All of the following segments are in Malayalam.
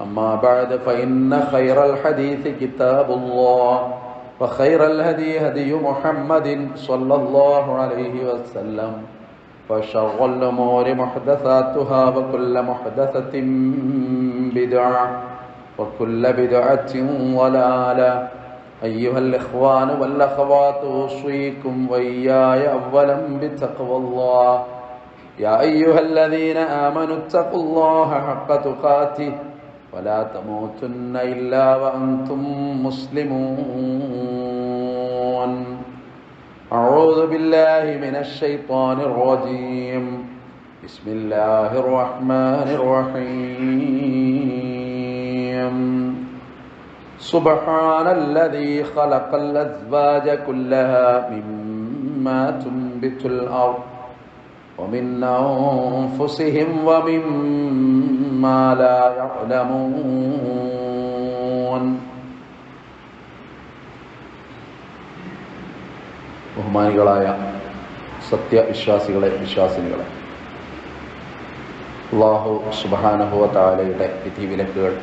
أما بعد فإن خير الحديث كتاب الله وخير الهدي هدي محمد صلى الله عليه وسلم وشر الأمور محدثاتها وكل محدثة بدعة وكل بدعة ضلالة. أيها الإخوان والأخوات أوصيكم وإياي أولا بتقوى الله. يا أيها الذين آمنوا اتقوا الله حق تقاته. ولا تموتن إلا وأنتم مسلمون. أعوذ بالله من الشيطان الرجيم. بسم الله الرحمن الرحيم. سبحان الذي خلق الأزواج كلها مما تنبت الأرض ومن أنفسهم ومما لا يعلمون ബഹുമാനികളായ സത്യവിശ്വാസികളെ വിശ്വാസിനികളെ അള്ളാഹു സുബാനുഭവ താലയുടെ വിധിവിലക്കുകൾ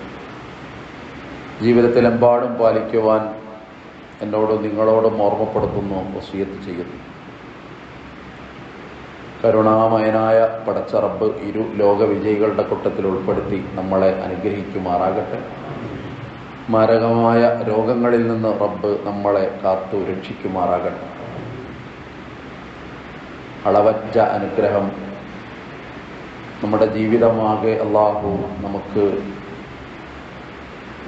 ജീവിതത്തിലെമ്പാടും പാലിക്കുവാൻ എന്നോടും നിങ്ങളോടും ഓർമ്മപ്പെടുത്തുന്നു വസീയത്ത് ചെയ്യുന്നു കരുണാമയനായ പടച്ചറബ് ഇരു ലോക വിജയികളുടെ കൂട്ടത്തിൽ ഉൾപ്പെടുത്തി നമ്മളെ അനുഗ്രഹിക്കുമാറാകട്ടെ. മാരകമായ രോഗങ്ങളിൽ നിന്ന് റബ്ബ് നമ്മളെ കാത്തു രക്ഷിക്കുമാറാകട്ടെ. അളവറ്റ അനുഗ്രഹം നമ്മുടെ ജീവിതമാകെ അള്ളാഹു നമുക്ക്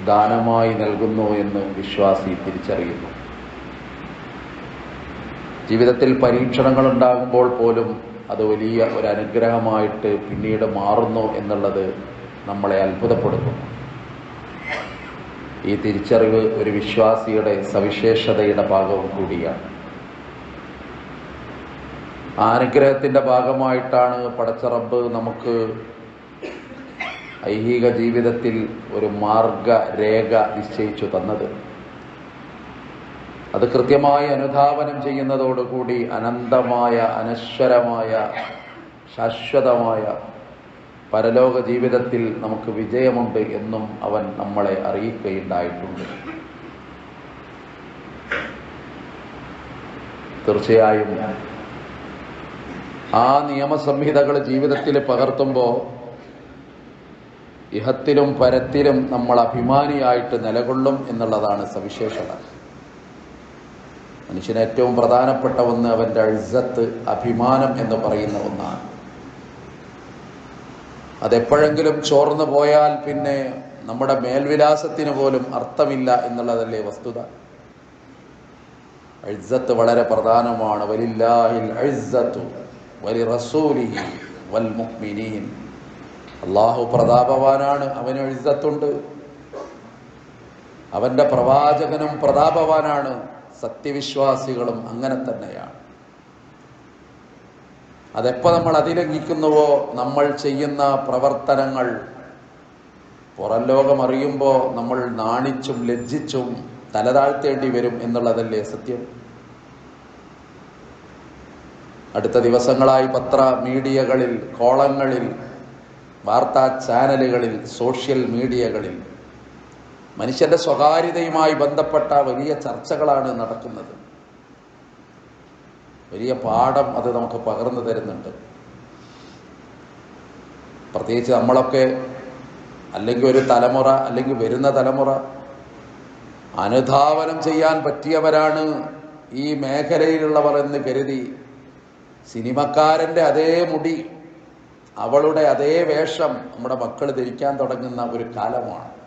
ദാനമായി നൽകുന്നു എന്ന് വിശ്വാസി തിരിച്ചറിയുന്നു. ജീവിതത്തിൽ പരീക്ഷണങ്ങൾ ഉണ്ടാകുമ്പോൾ പോലും അത് വലിയ ഒരു അനുഗ്രഹമായിട്ട് പിന്നീട് മാറുന്നു എന്നുള്ളത് നമ്മളെ അത്ഭുതപ്പെടുത്തുന്നു. ഈ തിരിച്ചറിവ് ഒരു വിശ്വാസിയുടെ സവിശേഷതയുടെ ഭാഗവും കൂടിയാണ്. അനുഗ്രഹത്തിന്റെ ഭാഗമായിട്ടാണ് പടച്ചറബ് നമുക്ക് ഐഹിക ജീവിതത്തിൽ ഒരു മാർഗരേഖ നിശ്ചയിച്ചു തന്നത്. അത് കൃത്യമായി അനുധാവനം ചെയ്യുന്നതോടുകൂടി അനന്തമായ അനശ്വരമായ ശാശ്വതമായ പരലോക ജീവിതത്തിൽ നമുക്ക് വിജയമുണ്ട് എന്നും അവൻ നമ്മളെ അറിയിക്കുകയുണ്ടായിട്ടുണ്ട്. തീർച്ചയായും ആ നിയമസംഹിതകൾ ജീവിതത്തിൽ പകർത്തുമ്പോൾ ഇഹത്തിലും പരത്തിലും നമ്മൾ അഭിമാനിയായിട്ട് നിലകൊള്ളും എന്നുള്ളതാണ് സവിശേഷത. മനുഷ്യന് ഏറ്റവും പ്രധാനപ്പെട്ട ഒന്ന് അവന്റെ അഴുസത്ത് അഭിമാനം എന്ന് പറയുന്ന ഒന്നാണ്. അതെപ്പോഴെങ്കിലും ചോർന്നു പോയാൽ പിന്നെ നമ്മുടെ മേൽവിലാസത്തിന് പോലും അർത്ഥമില്ല എന്നുള്ളതല്ലേ വസ്തുത. അഴുസത്ത് വളരെ പ്രധാനമാണ്. വലില്ലാഹിൽ അഴുസത്തു വലി റസൂലിഹി വൽ മുഹ്മിനീൻ അള്ളാഹു പ്രതാപവാനാണ്. അവന് എഴുതത്തുണ്ട് അവന്റെ പ്രവാചകനും പ്രതാപവാനാണ്. സത്യവിശ്വാസികളും അങ്ങനെ തന്നെയാണ്. അതെപ്പോ നമ്മൾ അതിലംഘിക്കുന്നുവോ? നമ്മൾ ചെയ്യുന്ന പ്രവർത്തനങ്ങൾ പുറം ലോകം അറിയുമ്പോൾ നമ്മൾ നാണിച്ചും ലജ്ജിച്ചും തലതാഴ്ത്തേണ്ടി വരും എന്നുള്ളതല്ലേ സത്യം? അടുത്ത ദിവസങ്ങളായി പത്ര മീഡിയകളിൽ കോളങ്ങളിൽ വാർത്താ ചാനലുകളിൽ സോഷ്യൽ മീഡിയകളിൽ മനുഷ്യന്റെ സ്വകാര്യതയുമായി ബന്ധപ്പെട്ട വലിയ ചർച്ചകളാണ് നടക്കുന്നത്. വലിയ പാഠം അത് നമുക്ക് പകർന്നു തരുന്നുണ്ട്. പ്രത്യേകിച്ച് നമ്മളൊക്കെ അല്ലെങ്കിൽ ഒരു തലമുറ അല്ലെങ്കിൽ വരുന്ന തലമുറ അനുധാവനം ചെയ്യാൻ പറ്റിയവരാണ് ഈ മേഖലയിലുള്ളവർ എന്ന് കരുതി സിനിമക്കാരന്റെ അതേ മുടി അവളുടെ അതേ വേഷം നമ്മുടെ മക്കൾ ധരിക്കാൻ തുടങ്ങുന്ന ഒരു കാലമാണ്.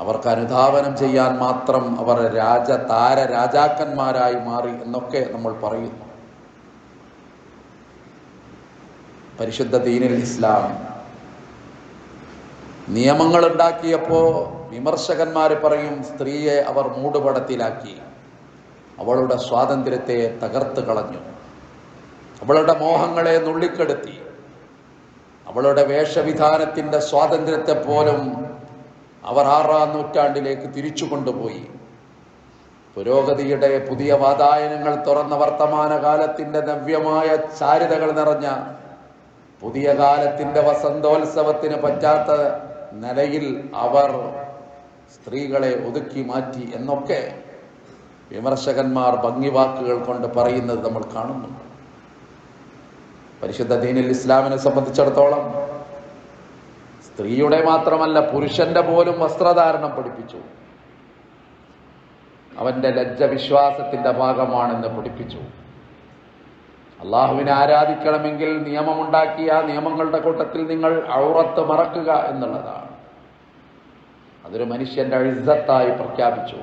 അവർക്ക് അനുധാവനം ചെയ്യാൻ മാത്രം അവർ രാജ താര രാജാക്കന്മാരായി മാറി എന്നൊക്കെ നമ്മൾ പറയുന്നു. പരിശുദ്ധ ദീനിൽ ഇസ്ലാം നിയമങ്ങൾ ഉണ്ടാക്കിയപ്പോ വിമർശകന്മാർ പറയും സ്ത്രീയെ അവർ മൂടുപടത്തിലാക്കി. അവളുടെ സ്വാതന്ത്ര്യത്തെ തകർത്ത് കളഞ്ഞു. അവളുടെ മോഹങ്ങളെ നുള്ളിക്കെടുത്തി. അവളുടെ വേഷവിധാനത്തിന്റെ സ്വാതന്ത്ര്യത്തെ പോലും അവർ ആറാം നൂറ്റാണ്ടിലേക്ക് തിരിച്ചു കൊണ്ടുപോയി. പുരോഗതിയുടെ പുതിയ വാതായനങ്ങൾ തുറന്ന വർത്തമാനകാലത്തിന്റെ നവ്യമായ ചാരിതകൾ നിറഞ്ഞ പുതിയ കാലത്തിന്റെ വസന്തോത്സവത്തിന് പറ്റാത്ത നിലയിൽ അവർ സ്ത്രീകളെ ഒതുക്കി മാറ്റി എന്നൊക്കെ വിമർശകന്മാർ ഭംഗി വാക്കുകൾ കൊണ്ട് പറയുന്നത് നമ്മൾ കാണുന്നുണ്ട്. പരിശുദ്ധ ദീനിൽ ഇസ്ലാമിനെ സംബന്ധിച്ചിടത്തോളം സ്ത്രീയുടെ മാത്രമല്ല പുരുഷന്റെ പോലും വസ്ത്രധാരണം പഠിപ്പിച്ചു. അവന്റെ ലജ്ജ വിശ്വാസത്തിന്റെ ഭാഗമാണെന്ന് പഠിപ്പിച്ചു. അള്ളാഹുവിനെ ആരാധിക്കണമെങ്കിൽ നിയമമുണ്ടാക്കിയ നിയമങ്ങളുടെ കൂട്ടത്തിൽ നിങ്ങൾ ഔറത്ത് മറക്കുക എന്നുള്ളതാണ്. അതൊരു മനുഷ്യന്റെ അഴുസത്തായി പ്രഖ്യാപിച്ചു.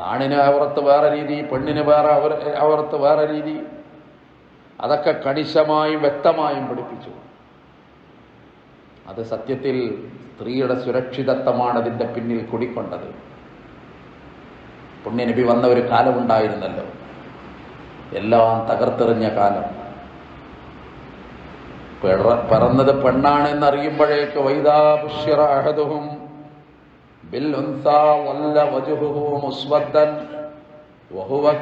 ആണിന് ഔറത്ത് വേറെ രീതി പെണ്ണിന് വേറെ ഔറത്ത് വേറെ രീതി. അതൊക്കെ കണിശമായും വ്യക്തമായും പഠിപ്പിച്ചു. അത് സത്യത്തിൽ സ്ത്രീയുടെ സുരക്ഷിതത്വമാണ് അതിന്റെ പിന്നിൽ കുടിക്കൊണ്ടത്. പുണ്യനബി വന്ന ഒരു കാലമുണ്ടായിരുന്നല്ലോ. എല്ലാം തകർത്തെറിഞ്ഞ കാലം. പിറ- പിറന്നത് പെണ്ണാണ് എന്നറിയുമ്പോഴേക്ക് വൈദാപുഷ്യറ അഹദുഹും ബിൽ വജുഹു മുസ്വദ്ദൻ വഹുവ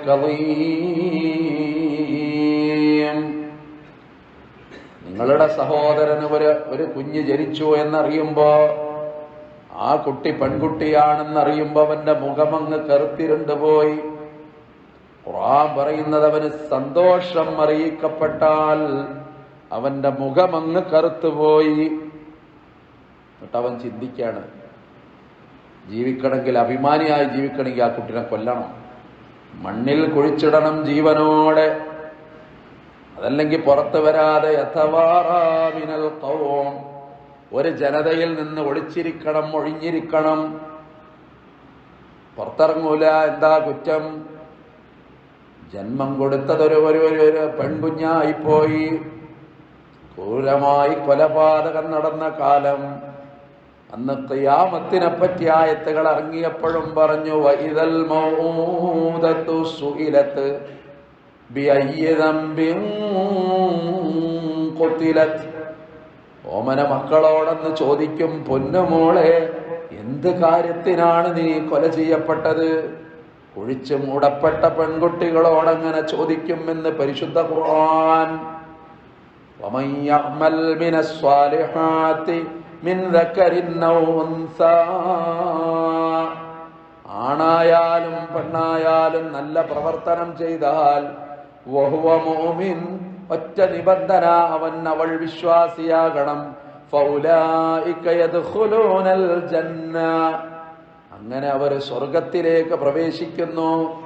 നിങ്ങളുടെ സഹോദരന് ഒരു ഒരു കുഞ്ഞ് ജനിച്ചു എന്നറിയുമ്പോ ആ കുട്ടി പെൺകുട്ടിയാണെന്നറിയുമ്പോ അവന്റെ മുഖമങ്ങ് കറുത്തിരുണ്ട് പോയി. ഖുർആൻ പറയുന്നത് അവന് സന്തോഷം അറിയിക്കപ്പെട്ടാൽ അവന്റെ മുഖമങ്ങ് കറുത്തുപോയി എന്നിട്ട് അവൻ ചിന്തിക്കാണ് ജീവിക്കണമെങ്കിൽ അഭിമാനിയായി ജീവിക്കണമെങ്കിൽ ആ കുട്ടിനെ കൊല്ലണം. മണ്ണിൽ കുഴിച്ചിടണം ജീവനോടെ. അതല്ലെങ്കിൽ പുറത്തു വരാതെ യഥവാറാമിനൽ കൗം ഒരു ജനതയിൽ നിന്ന് ഒളിച്ചിരിക്കണം ഒഴിഞ്ഞിരിക്കണം. പുറത്തിറങ്ങൂല എന്താ കുറ്റം? ജന്മം കൊടുത്തതൊരു ഒരു ഒരു പെൺകുഞ്ഞായിപ്പോയി ക്രൂരമായി കൊലപാതകം നടന്ന കാലം. അന്ന് യാമത്തിനെ പറ്റി ആയത്തുകൾ ഇറങ്ങിയപ്പോഴും പറഞ്ഞു വൈതൽ മൗദത്തു സുഇലത്ത്. ബിഐ കൊത്തിലത്ത് ഓമന മക്കളോടെന്ന് ചോദിക്കും പൊന്നുമോളെ എന്ത് കാര്യത്തിനാണ് നീ കൊല ചെയ്യപ്പെട്ടത്? ഒഴിച്ച് മൂടപ്പെട്ട പെൺകുട്ടികളോടങ്ങനെ ചോദിക്കുമെന്ന് പരിശുദ്ധ ഖുർആൻ. ആണായാലും പെണ്ണായാലും നല്ല പ്രവർത്തനം ചെയ്താൽ വഹുവ ഒറ്റ നിബന്ധന അവൻ അവൾ വിശ്വാസിയാകണം. അങ്ങനെ അവർ സ്വർഗത്തിലേക്ക് പ്രവേശിക്കുന്നു.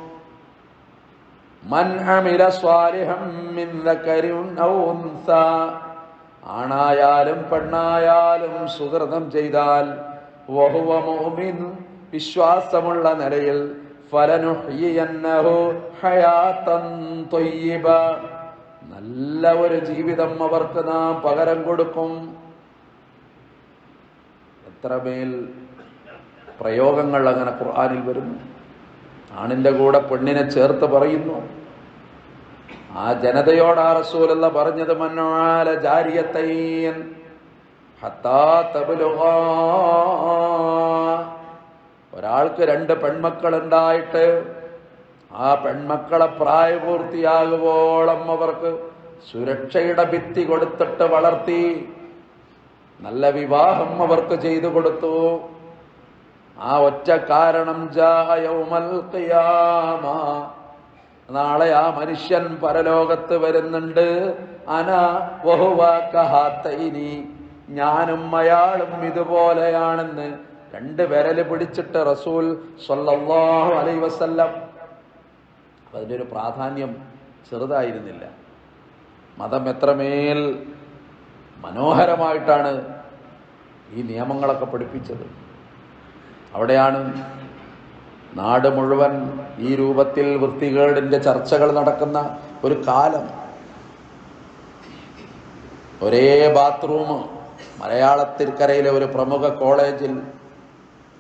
ആണായാലും പെണ്ണായാലും സുഹൃതം ചെയ്താൽ വിശ്വാസമുള്ള നിലയിൽ നല്ല ഒരു ജീവിതം അവർക്ക് നാം പകരം കൊടുക്കും. എത്രമേൽ പ്രയോഗങ്ങൾ അങ്ങനെ ഖുർആാനിൽ വരുന്നു. ആണിന്റെ കൂടെ പെണ്ണിനെ ചേർത്ത് പറയുന്നു. ആ ജനതയോട് ആ റസൂലല്ല പറഞ്ഞത് മന്നാല ജാരിയത്തയ്യൻ ഹത്താ തബ്ലുഗാ. ഒരാൾക്ക് രണ്ട് പെൺമക്കളുണ്ടായിട്ട് ആ പെൺമക്കളെ പ്രായപൂർത്തിയാകുവോളം അവർക്ക് സുരക്ഷയുടെ ഭിത്തി കൊടുത്തിട്ട് വളർത്തി നല്ല വിവാഹം അവർക്ക് ചെയ്തു കൊടുത്തു. ആ ഒറ്റ കാരണം നാളെ ആ മനുഷ്യൻ പരലോകത്ത് വരുന്നുണ്ട്. അന വഹുവ ഞാനും അയാളും ഇതുപോലെയാണെന്ന് രണ്ട് വിരൽ പിടിച്ചിട്ട് റസൂൽ സ്വല്ലല്ലാഹു അലൈ വസല്ലം. അതിന്റെ ഒരു പ്രാധാന്യം ചെറുതായിരുന്നില്ല. മതം എത്രമേൽ മനോഹരമായിട്ടാണ് ഈ നിയമങ്ങളൊക്കെ പഠിപ്പിച്ചത്. അവിടെയാണ് നാട് മുഴുവൻ ഈ രൂപത്തിൽ വൃത്തികേടിന്റെ ചർച്ചകൾ നടക്കുന്ന ഒരു കാലം. ഒരേ ബാത്റൂം മലയാളത്തിൽക്കരയിലെ ഒരു പ്രമുഖ കോളേജിൽ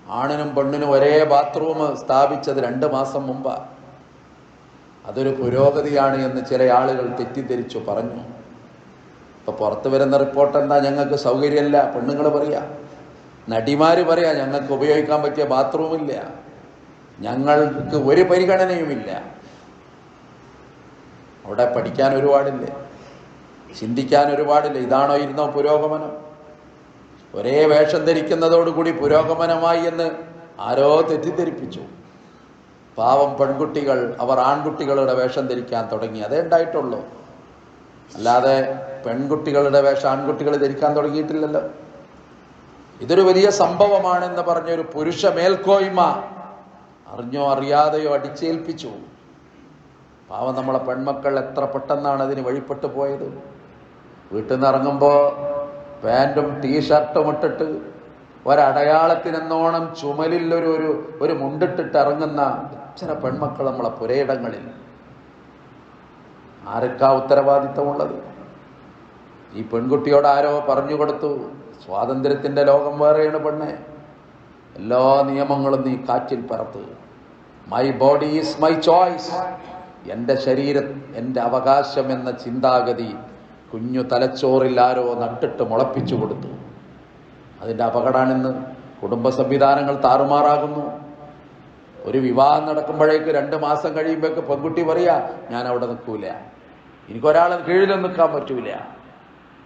ആണിനും പെണ്ണിനും ഒരേ ബാത്റൂം സ്ഥാപിച്ചത് രണ്ട് മാസം മുമ്പ്. അതൊരു പുരോഗതിയാണ് എന്ന് ചില ആളുകൾ തെറ്റിദ്ധരിച്ചു പറഞ്ഞു. ഇപ്പൊ പുറത്തു വരുന്ന റിപ്പോർട്ട് എന്താ? ഞങ്ങൾക്ക് സൗകര്യമില്ല. പെണ്ണുങ്ങൾ പറയാ. നടിമാര് പറയാ ഞങ്ങൾക്ക് ഉപയോഗിക്കാൻ പറ്റിയ ബാത്റൂം ഇല്ല. ഞങ്ങൾക്ക് ഒരു പരിഗണനയുമില്ല. അവിടെ പഠിക്കാൻ ഒരുപാടില്ലേ? ചിന്തിക്കാൻ ഒരുപാടില്ല? ഇതാണോ ഇരുന്നോ പുരോഗമനം? ഒരേ വേഷം ധരിക്കുന്നതോടുകൂടി പുരോഗമനമായി എന്ന് ആരോ തെറ്റിദ്ധരിപ്പിച്ചു. പാവം പെൺകുട്ടികൾ അവർ ആൺകുട്ടികളുടെ വേഷം ധരിക്കാൻ തുടങ്ങി. അതേ ഉണ്ടായിട്ടുള്ളൂ. അല്ലാതെ പെൺകുട്ടികളുടെ വേഷം ആൺകുട്ടികൾ ധരിക്കാൻ തുടങ്ങിയിട്ടില്ലല്ലോ. ഇതൊരു വലിയ സംഭവമാണെന്ന് പറഞ്ഞൊരു പുരുഷ മേൽക്കോയ്മ അറിഞ്ഞോ അറിയാതെയോ അടിച്ചേൽപ്പിച്ചു. പാവം നമ്മളെ പെൺമക്കൾ എത്ര പെട്ടെന്നാണ് അതിന് വഴിപ്പെട്ടു പോയത്. വീട്ടിൽ നിന്ന് ഇറങ്ങുമ്പോൾ പാന്റും ടീഷർട്ടും ഇട്ടിട്ട് ഒരടയാളത്തിനെന്നോണം ചുമലിൽ ഒരു ഒരു ഒരു മുണ്ടിട്ടിട്ട് ഇറങ്ങുന്ന ചില പെൺമക്കൾ നമ്മളെ പുരയിടങ്ങളിൽ. ആർക്കാ ഉത്തരവാദിത്തമുള്ളത്? ഈ പെൺകുട്ടിയോട് ആരോ പറഞ്ഞു കൊടുത്തു സ്വാതന്ത്ര്യത്തിന്റെ ലോകം വേറെയാണ് പെണ്ണെ. എല്ലാ നിയമങ്ങളും നീ കാറ്റിൽ പറത്ത്. My body is my choice എന്റെ ശരീരം എന്റെ അവകാശം എന്ന ചിന്താഗതി കുഞ്ഞു തലച്ചോറിൽ ആരോ നട്ടിട്ട് മുളപ്പിച്ചു കൊടുത്തു. അതിന്റെ അപകടമാണെന്ന്. കുടുംബ സംവിധാനങ്ങൾ താറുമാറാകുന്നു. ഒരു വിവാഹം നടക്കുമ്പോഴേക്ക് രണ്ട് മാസം കഴിയുമ്പോഴേക്ക് പെൺകുട്ടി പറയാ ഞാൻ അവിടെ നിൽക്കൂല. എനിക്കൊരാളെ കീഴിലും നിൽക്കാൻ പറ്റൂല.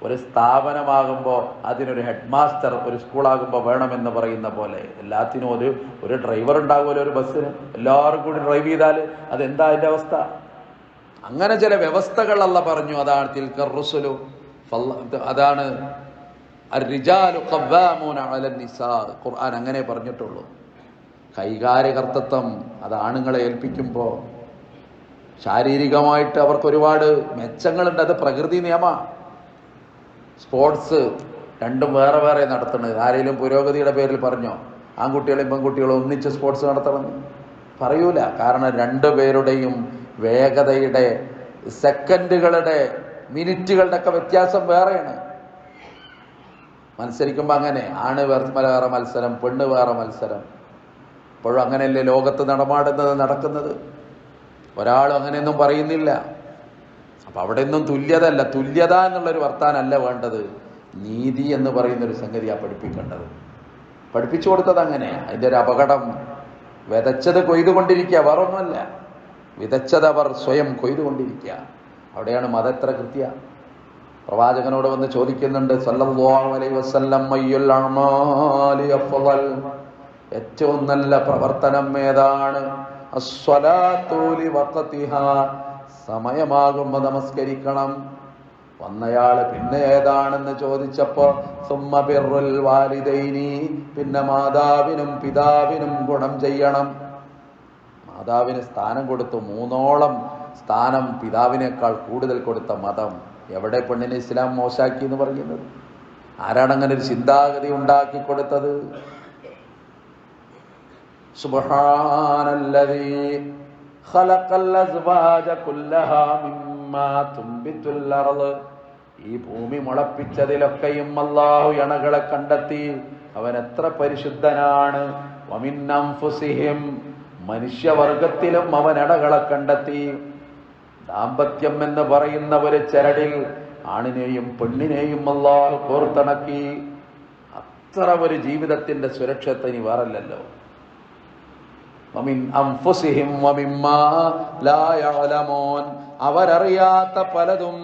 ഒരു സ്ഥാപനമാകുമ്പോൾ അതിനൊരു ഹെഡ് മാസ്റ്റർ ഒരു സ്കൂളാകുമ്പോൾ വേണമെന്ന് പറയുന്ന പോലെ എല്ലാത്തിനും ഒരു ഒരു ഡ്രൈവർ ഉണ്ടാകുമല്ലോ ഒരു ബസ്സിന്. എല്ലാവരും കൂടി ഡ്രൈവ് ചെയ്താൽ അതെന്താ അതിന്റെ അവസ്ഥ? അങ്ങനെ ചില വ്യവസ്ഥകളല്ല പറഞ്ഞു അതാണ് തിൽക്കർ റുസുലു. അതാണ് ഖുർആൻ അങ്ങനെ പറഞ്ഞിട്ടുള്ളൂ. കൈകാര്യകർത്തത്വം അത് ആണുങ്ങളെ ഏൽപ്പിക്കുമ്പോൾ ശാരീരികമായിട്ട് അവർക്ക് ഒരുപാട് മെച്ചങ്ങളുണ്ട്. അത് പ്രകൃതി നിയമ. സ്പോർട്സ് രണ്ടും വേറെ വേറെ നടത്തുന്നത്. ആരെങ്കിലും പുരോഗതിയുടെ പേരിൽ പറഞ്ഞോ ആൺകുട്ടികളെയും പെൺകുട്ടികളും ഒന്നിച്ച് സ്പോർട്സ് നടത്തണം പറയൂല. കാരണം രണ്ടുപേരുടെയും വേഗതയുടെ സെക്കൻഡുകളുടെ മിനിറ്റുകളുടെ ഒക്കെ വ്യത്യാസം വേറെയാണ്. മത്സരിക്കുമ്പോൾ അങ്ങനെ ആണ് വേറെ മത്സരം പെണ്ണ് വേറെ മത്സരം. ഇപ്പോഴും അങ്ങനെയല്ലേ ലോകത്ത് നടമാടുന്നത് നടക്കുന്നത്? ഒരാളും അങ്ങനെയൊന്നും പറയുന്നില്ല. അപ്പൊ അവിടെ ഒന്നും തുല്യത അല്ല തുല്യത എന്നുള്ളൊരു വർത്താനല്ല വേണ്ടത്. നീതി എന്ന് പറയുന്ന ഒരു സംഗതിയാ പഠിപ്പിക്കേണ്ടത്. പഠിപ്പിച്ചു കൊടുത്തത് അങ്ങനെ. അതിന്റെ ഒരു അപകടം. വിതച്ചത് കൊയ്തുകൊണ്ടിരിക്കുക. വേറൊന്നുമല്ല. വിതച്ചത് അവർ സ്വയം കൊയ്തുകൊണ്ടിരിക്കുക. അവിടെയാണ് മതത്ര കൃത്യ. പ്രവാചകനോട് വന്ന് ചോദിക്കുന്നുണ്ട് ഏറ്റവും നല്ല പ്രവർത്തനം ഏതാണ്? സമയമാകുമ്പോ നമസ്കരിക്കണം. വന്നയാൾ പിന്നെ ഏതാണെന്ന് ചോദിച്ചപ്പോ സുമ്മ ബിർറുൽ വാലിദൈനി. പിന്നെ മാതാവിനും പിതാവിനും ഗുണം ചെയ്യണം. മാതാവിന് സ്ഥാനം കൊടുത്തു മൂന്നോളം സ്ഥാനം പിതാവിനേക്കാൾ കൂടുതൽ കൊടുത്ത മതം എവിടെ പെണ്ണിനെ ഇസ്ലാം മോശാക്കി എന്ന് പറയുന്നത്? ആരാണ് അങ്ങനെ ഒരു ചിന്താഗതി ഉണ്ടാക്കി കൊടുത്തത്? ഈ ഭൂമി മുളപ്പിച്ചതിലൊക്കെയും അള്ളാഹു ഇണകളെ കണ്ടെത്തി. അവൻ എത്ര പരിശുദ്ധനാണ്. മനുഷ്യവർഗത്തിലും അവൻ ഇടകളെ കണ്ടെത്തി. ദാമ്പത്യം എന്ന് പറയുന്ന ഒരു ചരടിൽ ആണിനെയും പെണ്ണിനെയും അല്ലാ കോർത്തിണക്കി. അത്ര ഒരു ജീവിതത്തിന്റെ സുരക്ഷത്തെ ഇനി വേറല്ലല്ലോ. അവരറിയാത്ത പലതും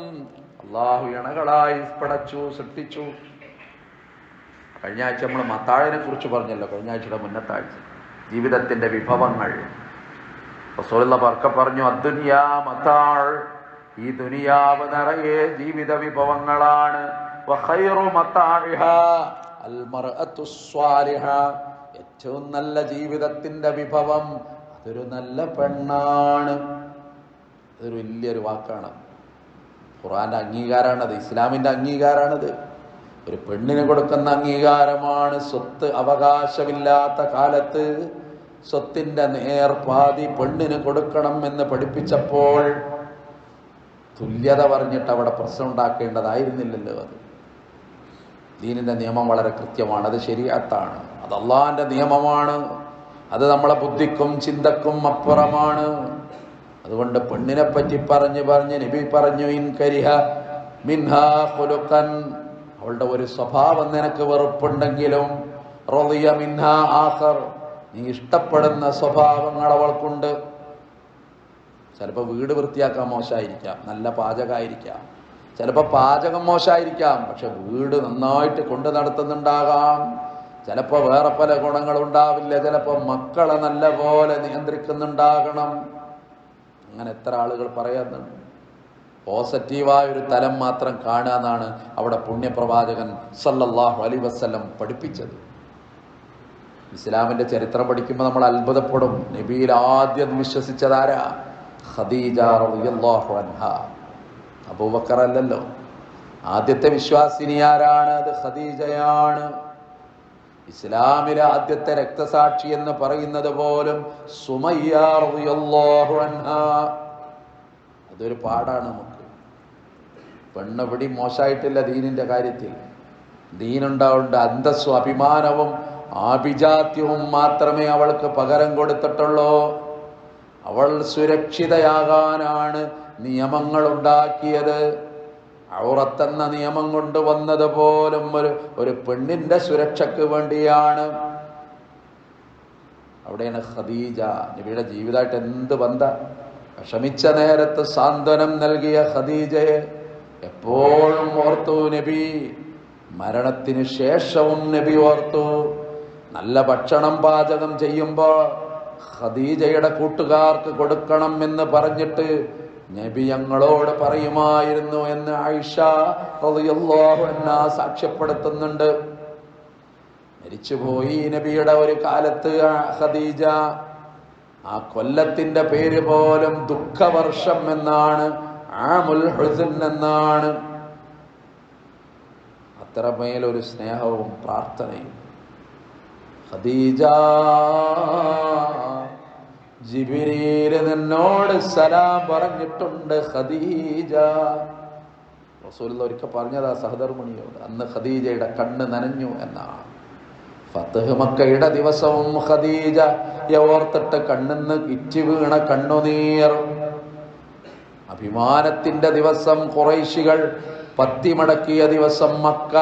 അള്ളാഹു ഇണകളായി പടച്ചു സൃഷ്ടിച്ചു. കഴിഞ്ഞ ആഴ്ച നമ്മൾ മത്താഴിനെ കുറിച്ച് പറഞ്ഞല്ലോ കഴിഞ്ഞ ആഴ്ചയുടെ മുന്നത്തെ ജീവിതത്തിന്റെ വിഭവങ്ങൾ. റസൂലുള്ള പറക്ക പറഞ്ഞു അദ്ദുനിയാ മത്താൾ ഈ ദുനിയാവ് നിറയെ ജീവിത വിഭവങ്ങളാണ്. ഏറ്റവും നല്ല ജീവിതത്തിന്റെ വിഭവം അതൊരു നല്ല പെണ്ണാണ്. അതൊരു വലിയൊരു വാക്കാണ്. ഖുറാന്റെ അംഗീകാരമാണത് ഇസ്ലാമിന്റെ അംഗീകാരമാണത് ഒരു പെണ്ണിന് കൊടുക്കുന്ന അംഗീകാരമാണ് സ്വത്ത് അവകാശമില്ലാത്ത കാലത്ത് സ്വത്തിന്റെ നേർപാതി പെണ്ണിന് കൊടുക്കണം എന്ന് പഠിപ്പിച്ചപ്പോൾ തുല്യത പറഞ്ഞിട്ട് അവിടെ പ്രശ്നം ഉണ്ടാക്കേണ്ടതായിരുന്നില്ലല്ലോ അത്. ദീനിന്റെ നിയമം വളരെ കൃത്യമാണ്. അത് ശരിയാത്താണ്. അത് അള്ളാഹിന്റെ നിയമമാണ്. അത് നമ്മളെ ബുദ്ധിക്കും ചിന്തക്കും അപ്പുറമാണ്. അതുകൊണ്ട് പെണ്ണിനെ പറ്റി പറഞ്ഞു പറഞ്ഞ് നബി പറഞ്ഞു ഇൻ കരിഹ മിൻഹാ അവളുടെ ഒരു സ്വഭാവം നിനക്ക് വെറുപ്പുണ്ടെങ്കിലും റളിയ മിൻഹാ ആഖർ നീ ഇഷ്ടപ്പെടുന്ന സ്വഭാവങ്ങൾ അവൾക്കുണ്ട്. ചിലപ്പോൾ വീട് വൃത്തിയാക്കാൻ മോശമായിരിക്കാം നല്ല പാചകമായിരിക്കാം. ചിലപ്പോൾ പാചകം മോശമായിരിക്കാം പക്ഷെ വീട് നന്നായിട്ട് കൊണ്ടു നടത്തുന്നുണ്ടാകാം. ചിലപ്പോൾ വേറെ പല ഗുണങ്ങളുണ്ടാവില്ല ചിലപ്പോൾ മക്കളെ നല്ല പോലെ നിയന്ത്രിക്കുന്നുണ്ടാകണം. അങ്ങനെ എത്ര ആളുകൾ പറയുന്നുണ്ട്. പോസിറ്റീവായ ഒരു തലം മാത്രം കാണുക എന്നാണ് അവിടെ പുണ്യപ്രവാചകൻ സല്ലല്ലാഹു അലി വസ്ല്ലം പഠിപ്പിച്ചത്. ഇസ്ലാമിന്റെ ചരിത്രം പഠിക്കുമ്പോൾ നമ്മൾ അത്ഭുതപ്പെടും. നബിയിൽ ആദ്യം വിശ്വസിച്ചതാരാ? ഖദീജ റളിയല്ലാഹു അബൂബക്കർ അല്ലല്ലോ. ആദ്യത്തെ വിശ്വാസിനി ആരാണ്? അത് ഖദീജയാണ്. ഇസ്ലാമിലെ ആദ്യത്തെ രക്തസാക്ഷി എന്ന് പറയുന്നത് പോലും സുമയ്യ റളിയല്ലാഹു അൻഹ. അതൊരു പാടാണ് നമുക്ക്. പെണ്ണെവിടെ മോശമായിട്ടില്ല ദീനിന്റെ കാര്യത്തിൽ. ദീനുണ്ടാവേണ്ട അന്തസ്സും അഭിമാനവും ആഭിജാത്യവും മാത്രമേ അവൾക്ക് പകരം കൊടുത്തിട്ടുള്ളൂ. അവൾ സുരക്ഷിതയാകാനാണ് നിയമങ്ങൾ ഉണ്ടാക്കിയത്. ഔറത്തെന്ന നിയമം കൊണ്ടുവന്നത് പോലും ഒരു ഒരു പെണ്ണിന്റെ സുരക്ഷയ്ക്ക് വേണ്ടിയാണ്. അവിടെയാണ് ഖദീജ നബിയുടെ ജീവിതമായിട്ട് എന്ത് ബന്ധ? വിഷമിച്ച നേരത്ത് സാന്ത്വനം നൽകിയ ഖദീജയെ എപ്പോഴും ഓർത്തു നബി. മരണത്തിന് ശേഷവും നബി ഓർത്തു. നല്ല ഭക്ഷണം പാചകം ചെയ്യുമ്പോൾ ഖദീജയുടെ കൂട്ടുകാർക്ക് കൊടുക്കണം എന്ന് പറഞ്ഞിട്ട് നബി ഞങ്ങളോട് പറയുമായിരുന്നു എന്ന് ആയിഷ സാക്ഷ്യപ്പെടുത്തുന്നുണ്ട്. മരിച്ചുപോയി നബിയുടെ ഒരു കാലത്ത് ഖദീജ. ആ കൊല്ലത്തിന്റെ പേര് പോലും ദുഃഖവർഷം എന്നാണ്. ആമുൽ ഹുസൻ എന്നാണ്. അത്രമേലൊരു സ്നേഹവും പ്രാർത്ഥനയും. ഖദീജ ജിബിരിയിൽ നിന്നോട് സലാം പറഞ്ഞിട്ടുണ്ട് ഖദീജ. റസൂൽ ഒരിക്കൽ പറഞ്ഞതാ സഹധർമ്മിണിയോട് അന്ന് ഖദീജയുടെ കണ്ണ് നനഞ്ഞു എന്നാണ്. ഫത്തഹ് മക്കയുടെ ദിവസവും ഖദീജ ഓർത്തിട്ട് കണ്ണിന്ന് ഇറ്റി വീണ കണ്ണുനീർ. അഭിമാനത്തിന്റെ ദിവസം കുറൈശികൾ പത്തിമടക്കിയ ദിവസം മക്ക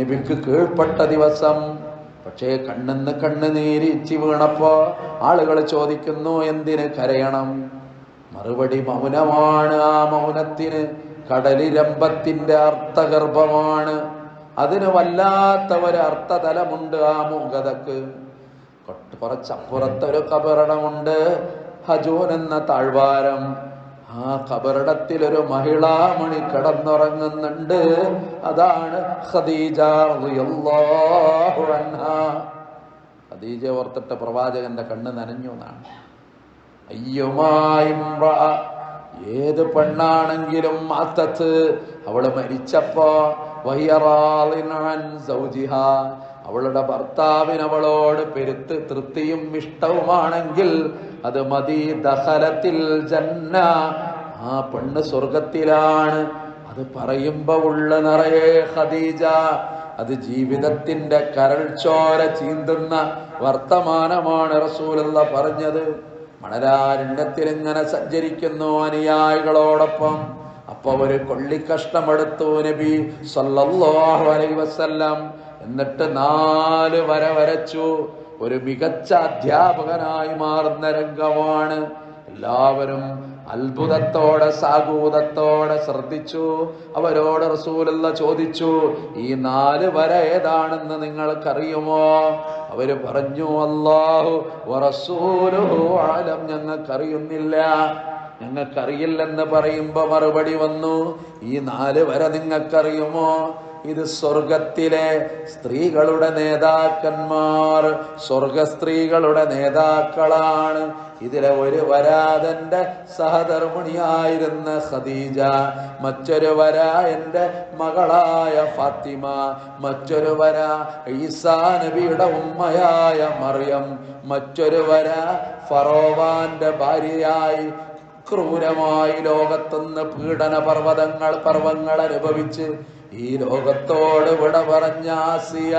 നബിക്ക് കീഴ്പ്പെട്ട ദിവസം. പക്ഷേ കണ്ണെന്ന് കണ്ണുനീര് ഇറ്റി വീണപ്പോ ആളുകൾ ചോദിക്കുന്നു എന്തിന് കരയണം? മറുപടി മൗനമാണ് ആ മൗനത്തിന്. കടലിരമ്പത്തിന്റെ അർത്ഥഗർഭമാണ്. അതിന് വല്ലാത്ത ഒരു അർത്ഥതലമുണ്ട് ആ മൂകതക്ക്. കൊട്ട് കുറച്ചപ്പുറത്തൊരു കബറടമുണ്ട്. ഹജൂൻ എന്ന താഴ്വാരം. ആ കബറിടത്തിൽ ഒരു മഹിളാമണി കിടന്നുറങ്ങുന്നുണ്ട്. അതാണ് ഖദീജ ഖദീജ ഓർത്തിട്ട് പ്രവാചകന്റെ കണ്ണ് നനഞ്ഞു എന്നാണ്. അയ്യുമായും ഏത് പെണ്ണാണെങ്കിലും അത്തത്ത് അവൾ മരിച്ചപ്പോ വഹിയറാളിനാൻ സൗജിഹ. അവളുടെ ഭർത്താവിന് അവളോട് പെരുത്ത് തൃപ്തിയും ഇഷ്ടവുമാണെങ്കിൽ അത് മതി. ദഹലത്തിൽ ജന്ന. ആ പെണ്ണ് സ്വർഗത്തിലാണ്. അത് പറയുമ്പോ ഉള്ള നിറയെ ഖദീജ. അത് ജീവിതത്തിന്റെ കരൾച്ചോര ചീന്തുന്ന വർത്തമാനമാണ് റസൂലുള്ള പറഞ്ഞത്. മണലാരണ്യത്തിൽ ഇങ്ങനെ സഞ്ചരിക്കുന്നു അനുയായികളോടൊപ്പം. അപ്പൊ ഒരു കൊള്ളിക്കഷ്ടമെടുത്തു നബി സല്ലല്ലാഹു അലൈഹി വസല്ലം. എന്നിട്ട് നാല് വര വരച്ചു. ഒരു മികച്ച അധ്യാപകനായി മാറുന്ന രംഗമാണ്. എല്ലാവരും അത്ഭുതത്തോടെ സാഗൂതത്തോടെ ശ്രദ്ധിച്ചു. അവരോട് റസൂലുള്ള ചോദിച്ചു ഈ നാല് വര ഏതാണെന്ന് നിങ്ങൾക്കറിയുമോ? അവർ പറഞ്ഞു അല്ലാഹു ആലം ഞങ്ങൾക്കറിയുന്നില്ല. ഞങ്ങൾക്കറിയില്ലെന്ന് പറയുമ്പോ മറുപടി വന്നു ഈ നാല് വര നിങ്ങൾക്കറിയുമോ? ഇത് സ്വർഗത്തിലെ സ്ത്രീകളുടെ നേതാക്കന്മാർ. സ്വർഗ സ്ത്രീകളുടെ നേതാക്കളാണ്. ഇതിലെ ഒരു വരാതന്റെ സഹധർമ്മിണിയായിരുന്ന ഖദീജ മറ്റൊരു വര എന്റെ മകളായ ഫാത്തിമ മറ്റൊരു വര ഈസാ നബിയുടെ ഉമ്മയായ മറിയം മറ്റൊരു വര ഫറോവാന്റെ ഭാര്യയായി ക്രൂരമായി ലോകത്തുനിന്ന് പീഡന പർവതങ്ങൾ പർവങ്ങൾ അനുഭവിച്ച് ഈ ലോകത്തോട് വിട പറഞ്ഞ ആസിയ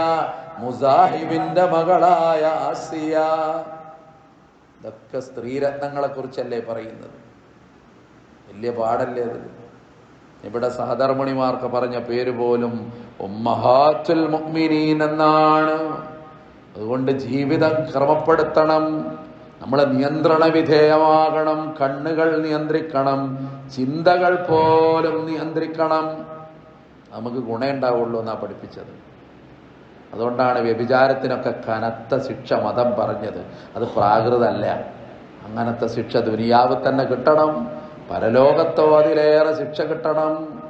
മുസാഹിബിന്റെ മകളായ ആസിയ. ഇതൊക്കെ സ്ത്രീരത്നങ്ങളെ കുറിച്ചല്ലേ പറയുന്നത്? വലിയ പാടല്ലേ അത്? ഇവിടെ സഹധർമ്മിണിമാർക്ക് പറഞ്ഞ പേര് പോലും ഉമ്മഹാത്തുൽ മുഅ്മിനീൻ എന്നാണ്. അതുകൊണ്ട് ജീവിതം ക്രമപ്പെടുത്തണം നമ്മൾ നിയന്ത്രണ വിധേയമാകണം കണ്ണുകൾ നിയന്ത്രിക്കണം ചിന്തകൾ പോലും നിയന്ത്രിക്കണം. നമുക്ക് ഗുണമുണ്ടാവുള്ളൂ എന്നാ പഠിപ്പിച്ചത്. അതുകൊണ്ടാണ് വ്യഭിചാരത്തിനൊക്കെ കനത്ത ശിക്ഷ മതം പറഞ്ഞത്. അത് പ്രാകൃതല്ല. അങ്ങനത്തെ ശിക്ഷ ദുനിയാവ് തന്നെ കിട്ടണം. പരലോകത്തോ അതിലേറെ ശിക്ഷ കിട്ടണം.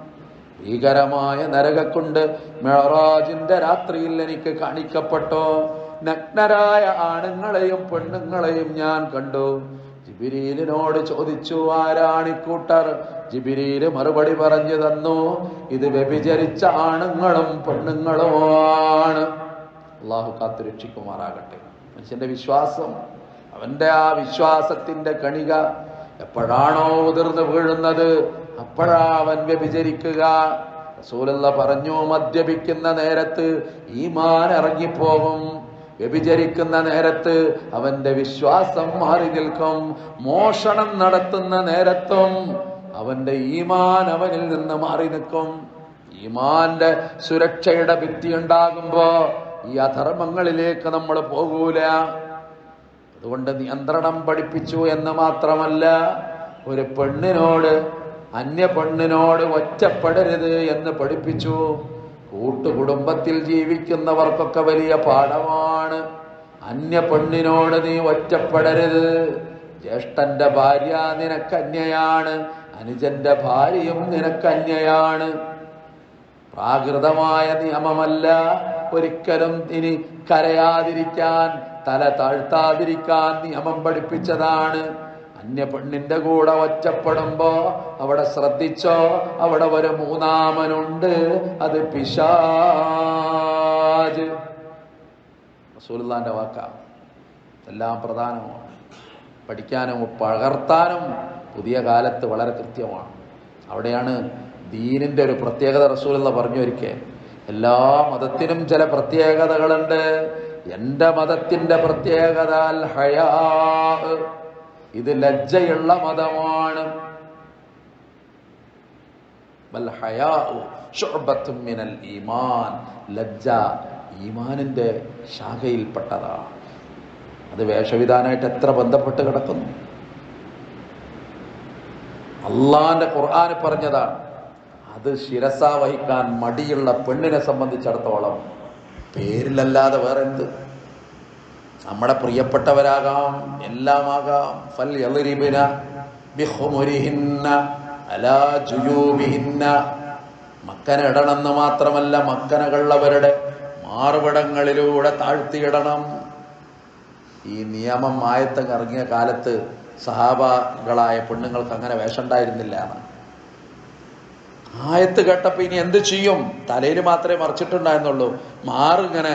ഭീകരമായ നരകക്കുണ്ട്. മെഹറാജിന്റെ രാത്രിയിൽ എനിക്ക് കാണിക്കപ്പെട്ടോ? നഗ്നരായ ആണുങ്ങളെയും പെണ്ണുങ്ങളെയും ഞാൻ കണ്ടു. ജിബിരീലിനോട് ചോദിച്ചു ആരാണിക്കൂട്ടർ ജിബിരീൽ മറുപടി പറഞ്ഞു തന്നു. ഇത് വ്യഭിചരിച്ച ആണുങ്ങളും പെണ്ണുങ്ങളുമാണ് അള്ളാഹു കാത്തു രക്ഷിക്കുമാറാകട്ടെ മനുഷ്യന്റെ വിശ്വാസം അവന്റെ ആ വിശ്വാസത്തിന്റെ കണിക എപ്പോഴാണോ ഉതിർന്നു വീഴുന്നത് അപ്പോഴാ അവൻ വ്യഭിചരിക്കുക. റസൂലുള്ള പറഞ്ഞു മദ്യപിക്കുന്ന നേരത്ത് ഈമാൻ ഇറങ്ങിപ്പോകും. വ്യഭിചരിക്കുന്ന നേരത്ത് അവന്റെ വിശ്വാസം മാറി നിൽക്കും. മോഷണം നടത്തുന്ന നേരത്തും അവന്റെ ഈമാൻ അവനിൽ നിന്ന് മാറി നിൽക്കും. ഈമാന്റെ സുരക്ഷയുടെ ഭിത്തി ഉണ്ടാകുമ്പോ ഈ അധർമ്മങ്ങളിലേക്ക് നമ്മൾ പോകൂല. അതുകൊണ്ട് നിയന്ത്രണം പഠിപ്പിച്ചു എന്ന് മാത്രമല്ല ഒരു പെണ്ണിനോട് അന്യ പെണ്ണിനോട് ഒറ്റപ്പെടരുത് എന്ന് പഠിപ്പിച്ചു. കൂട്ടുകുടുംബത്തിൽ ജീവിക്കുന്നവർക്കൊക്കെ വലിയ പാഠമാണ്. അന്യ പെണ്ണിനോട് നീ ഒറ്റപ്പെടരുത്. ജ്യേഷ്ഠന്റെ ഭാര്യ നിനക്കന്യയാണ്. അനുജന്റെ ഭാര്യയും നിനക്കന്യയാണ്. പ്രാകൃതമായ നിയമമല്ല ഒരിക്കലും ഇനി കരയാതിരിക്കാൻ തല താഴ്ത്താതിരിക്കാൻ നിയമം പഠിപ്പിച്ചതാണ്. അന്യ പെണ്ണിന്റെ കൂടെ ഒറ്റപ്പെടുമ്പോ അവിടെ ശ്രദ്ധിച്ചോ അവിടെ ഒരു മൂന്നാമനുണ്ട് അത് പിശാജ്. റസൂലുള്ളാന്റെ വാക്ക. എല്ലാം പ്രധാനമാണ്. പഠിക്കാനും പകർത്താനും പുതിയ കാലത്ത് വളരെ കൃത്യമാണ്. അവിടെയാണ് ദീനിന്റെ ഒരു പ്രത്യേകത റസൂലുള്ള പറഞ്ഞു ഒരിക്കൽ എല്ലാ മതത്തിനും ചില പ്രത്യേകതകളുണ്ട്. എന്റെ മതത്തിന്റെ പ്രത്യേകത ഹയാ. ഇത് ലജ്ജയുള്ള മതമാണ്. ഈമാൻ. ലജ്ജ ഈമാനിന്റെ ശാഖയിൽപ്പെട്ടതാണ്. അത് വേഷവിധാനമായിട്ട് എത്ര ബന്ധപ്പെട്ട് കിടക്കുന്നു? അള്ളാന്റെ ഖുർആൻ പറഞ്ഞതാണ്. അത് ശിരസ വഹിക്കാൻ മടിയുള്ള പെണ്ണിനെ സംബന്ധിച്ചിടത്തോളം പേരിലല്ലാതെ വേറെ എന്ത് നമ്മുടെ പ്രിയപ്പെട്ടവരാകാം എല്ലാമാകാം. ഫൽ മക്കന ഇടണമെന്ന് മാത്രമല്ല മക്കനകളുള്ളവരുടെ മാർവിടങ്ങളിലൂടെ താഴ്ത്തിയിടണം. ഈ നിയമം ആയത്തങ്ങ് ഇറങ്ങിയ കാലത്ത് സഹാബകളായ പെണ്ണുങ്ങൾക്ക് അങ്ങനെ വേഷമുണ്ടായിരുന്നില്ല. ആയത്ത് കേട്ടപ്പോൾ ഇനി എന്ത് ചെയ്യും? തലയിൽ മാത്രമേ മറിച്ചിട്ടുണ്ടായിരുന്നുള്ളൂ. മാറിങ്ങനെ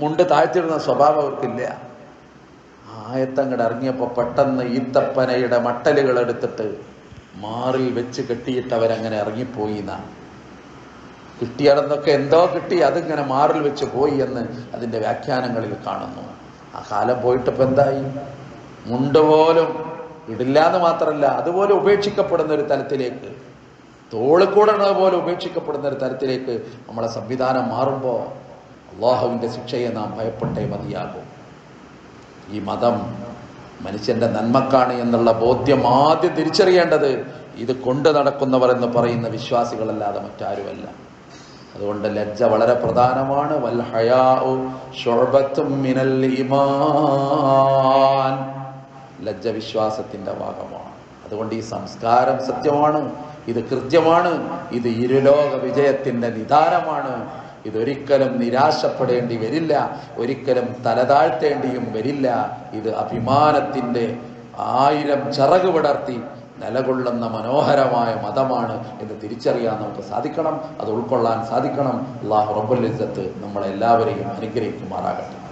മുണ്ട് താഴ്ത്തിയിടുന്ന സ്വഭാവം അവർക്കില്ല. ആയത്തങ്ങട് ഇറങ്ങിയപ്പോൾ പെട്ടെന്ന് ഈത്തപ്പനയുടെ മട്ടലുകൾ എടുത്തിട്ട് മാറിൽ വെച്ച് കെട്ടിയിട്ട് അവരങ്ങനെ ഇറങ്ങിപ്പോയി എന്നാണ് കിട്ടിയാലെന്നൊക്കെ എന്തോ കിട്ടി അതിങ്ങനെ മാറിൽ വെച്ച് പോയി എന്ന് അതിന്റെ വ്യാഖ്യാനങ്ങളിൽ കാണുന്നു. ആ കാലം പോയിട്ടപ്പോൾ എന്തായി? മുണ്ട് പോലും ഇടില്ല എന്ന് മാത്രമല്ല അതുപോലെ ഉപേക്ഷിക്കപ്പെടുന്ന ഒരു തലത്തിലേക്ക് തോളിക്കൂടണത് പോലെ ഉപേക്ഷിക്കപ്പെടുന്ന ഒരു തരത്തിലേക്ക് നമ്മളെ സംവിധാനം മാറുമ്പോൾ അള്ളാഹുവിന്റെ ശിക്ഷയെ നാം ഭയപ്പെട്ടേ മതിയാകും. ഈ മതം മനുഷ്യന്റെ നന്മക്കാണ് എന്നുള്ള ബോധ്യം ആദ്യം തിരിച്ചറിയേണ്ടത് ഇത് കൊണ്ടു നടക്കുന്നവർ എന്ന് പറയുന്ന വിശ്വാസികളല്ലാതെ മറ്റാരുമല്ല. അതുകൊണ്ട് ലജ്ജ വളരെ പ്രധാനമാണ്. വൽ ഹയാഉ മിനൽ ലജ്ജ വിശ്വാസത്തിന്റെ ഭാഗമാണ്. അതുകൊണ്ട് ഈ സംസ്കാരം സത്യമാണ് ഇത് കൃത്യമാണ് ഇത് ഇരുലോക വിജയത്തിന്റെ നിദാനമാണ്. ഇതൊരിക്കലും നിരാശപ്പെടേണ്ടി വരില്ല ഒരിക്കലും തലതാഴ്ത്തേണ്ടിയും വരില്ല. ഇത് അഭിമാനത്തിന്റെ ആയിരം ചിറക് വിടർത്തി നിലകൊള്ളുന്ന മനോഹരമായ മതമാണ് എന്ന് തിരിച്ചറിയാൻ നമുക്ക് സാധിക്കണം. അത് ഉൾക്കൊള്ളാൻ സാധിക്കണം. അള്ളാഹു റബ്ബുൽ ഇസ്സത്ത് നമ്മളെല്ലാവരെയും അനുഗ്രഹിക്കുമാറാകട്ടെ.